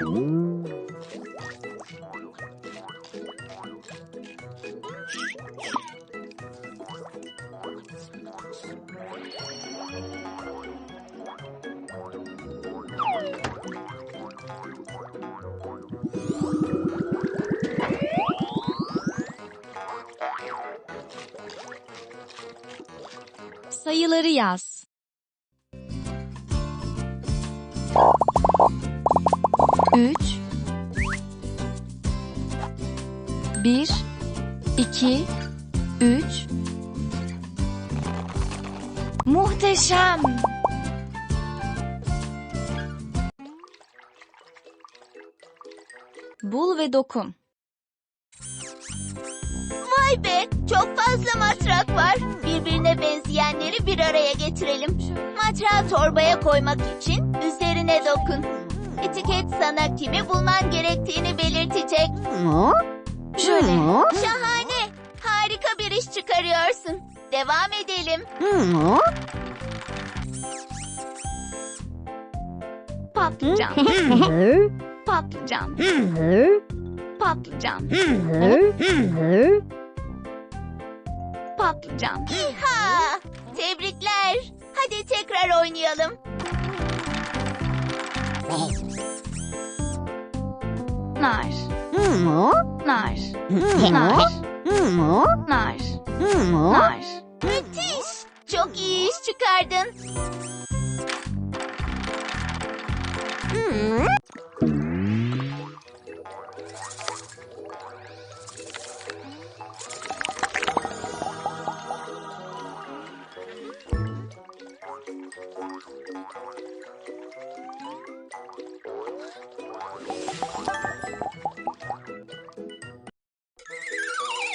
Oh, Sayıları yaz. Üç. Bir. iki, Üç. Muhteşem. Bul ve dokun. Vay be çok fazla matrak var. Birbirine benzeyenleri bir araya getirelim. Matrağı torbaya koymak için üzerine dokun. Etiket sana kimi bulman gerektiğini belirtecek. Şöyle. Şahane. Harika bir iş çıkarıyorsun. Devam edelim. Patlıcan. Patlıcan. Patlıcan. Patlıcan. Ha, tebrikler. Hadi tekrar oynayalım. Nar. Nar. Nar. Nar. Nar. Müthiş. Çok iyi iş çıkardın.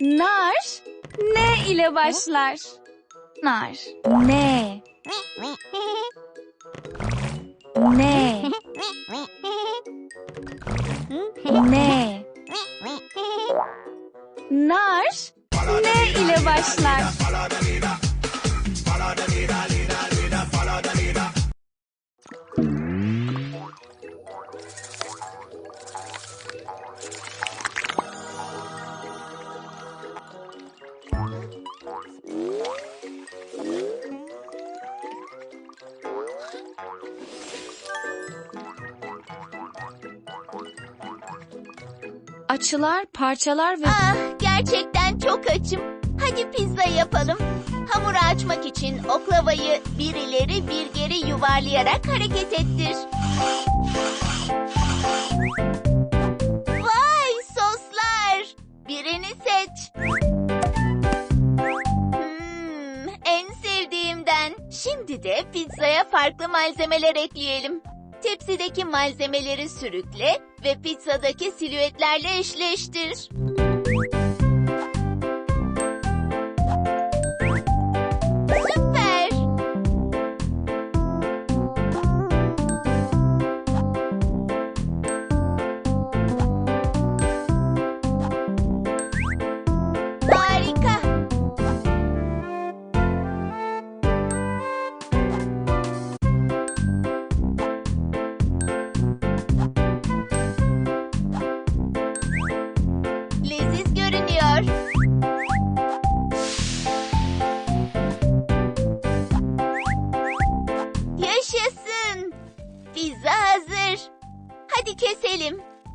Nar. Ne ile başlar? Nar. Ne. Ne. Ne. Nar. Ne ile başlar? Açılar, parçalar ve Ah, gerçekten çok açım. Hadi pizza yapalım. Hamuru açmak için oklavayı bir ileri bir geri yuvarlayarak hareket ettir. Şimdi de pizzaya farklı malzemeler ekleyelim. Tepsideki malzemeleri sürükle ve pizzadaki silüetlerle eşleştir.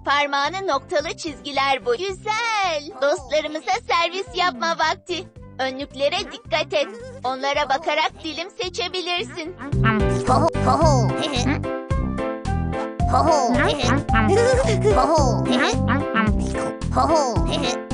Parmağını noktalı çizgiler bu. Güzel. Dostlarımıza servis yapma vakti. Önlüklere dikkat et. Onlara bakarak dilim seçebilirsin. Seninle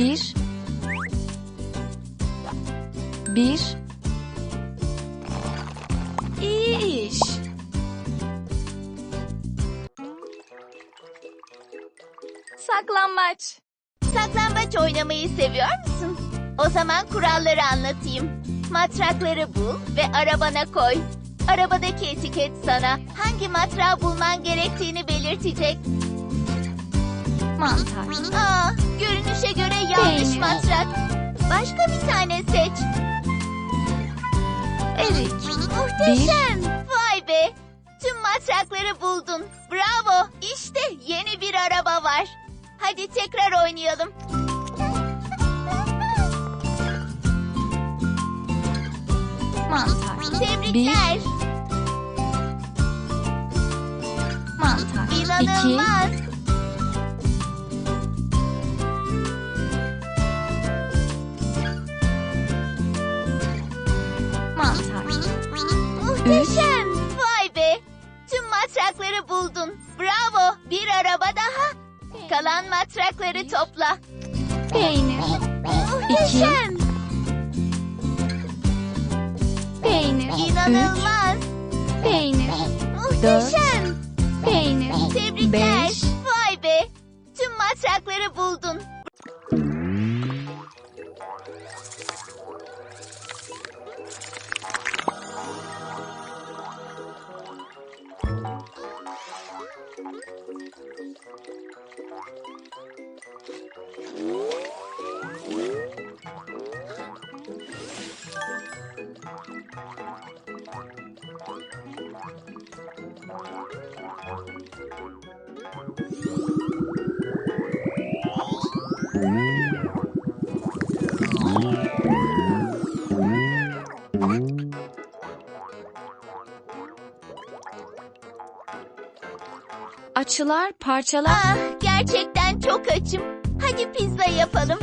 Bir. Bir. İyi iş. Saklambaç. Saklambaç oynamayı seviyor musun? O zaman kuralları anlatayım. Matrakları bul ve arabana koy. Arabadaki etiket sana hangi matrağı bulman gerektiğini belirtecek. Mantar. Aa, görünüşe göre yanlış Peynir. matrak. Başka bir tane seç. Erik. Muhteşem. Vay be. Tüm matrakları buldun. Bravo. İşte yeni bir araba var. Hadi tekrar oynayalım. Mantar. Tebrikler. Mantar. İki. İnanılmaz. Muhteşem. Vay be. Tüm matrakları buldun. Bravo. Bir araba daha. Kalan matrakları topla. Peynir. Muhteşem. Peynir. İnanılmaz. Peynir. Muhteşem. Peynir. Tebrikler. Beş. Vay be. Tüm matrakları buldun. Açılar, parçalar. Ah, gerçekten çok açım. Hadi pizza yapalım.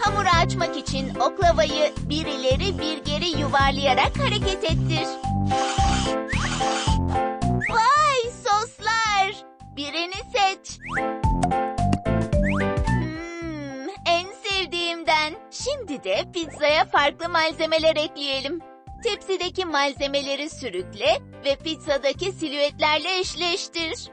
Hamuru açmak için oklavayı bir ileri bir geri yuvarlayarak hareket ettir. Vay soslar. Birini seç. Hmm, en sevdiğimden. Şimdi de pizzaya farklı malzemeler ekleyelim. Tepsideki malzemeleri sürükle ve pizzadaki silüetlerle eşleştir.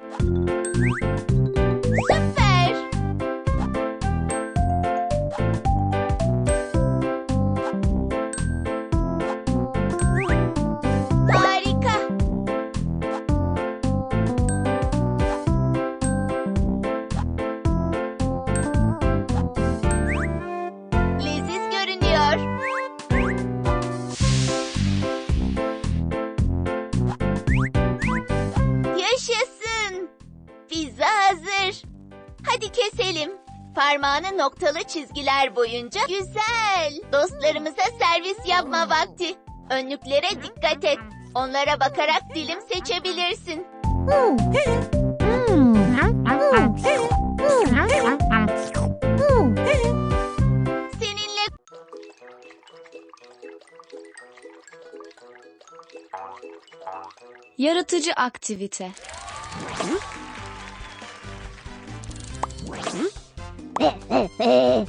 Parmağını noktalı çizgiler boyunca güzel. Dostlarımıza servis yapma vakti. Önlüklere dikkat et. Onlara bakarak dilim seçebilirsin. Seninle Yaratıcı aktivite. 诶诶诶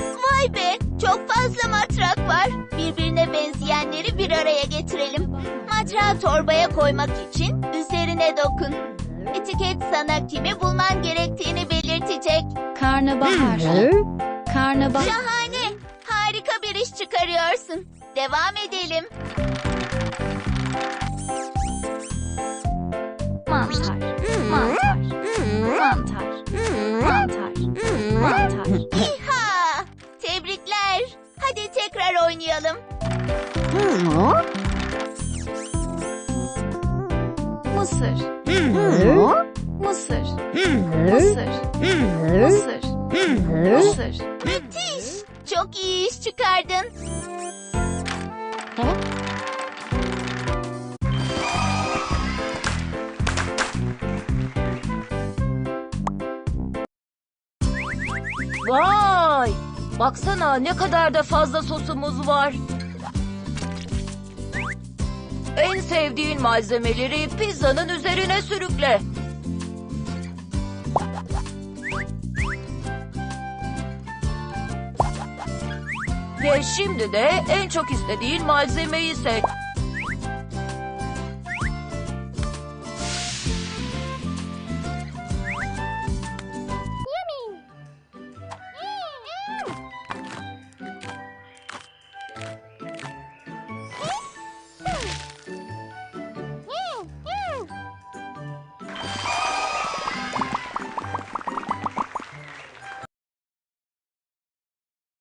Vay be, çok fazla matrak var. Birbirine benzeyenleri bir araya getirelim. Matrağı torbaya koymak için üzerine dokun. Etiket sana kimi bulman gerektiğini belirtecek. Karnabahar. Karnabahar. Şahane, harika bir iş çıkarıyorsun. Devam edelim. Mısır. Mısır. Müthiş. Çok iyi iş çıkardın. Vay! Baksana ne kadar da fazla sosumuz var. En sevdiğin malzemeleri pizzanın üzerine sürükle. Ve şimdi de en çok istediğin malzemeyi seç.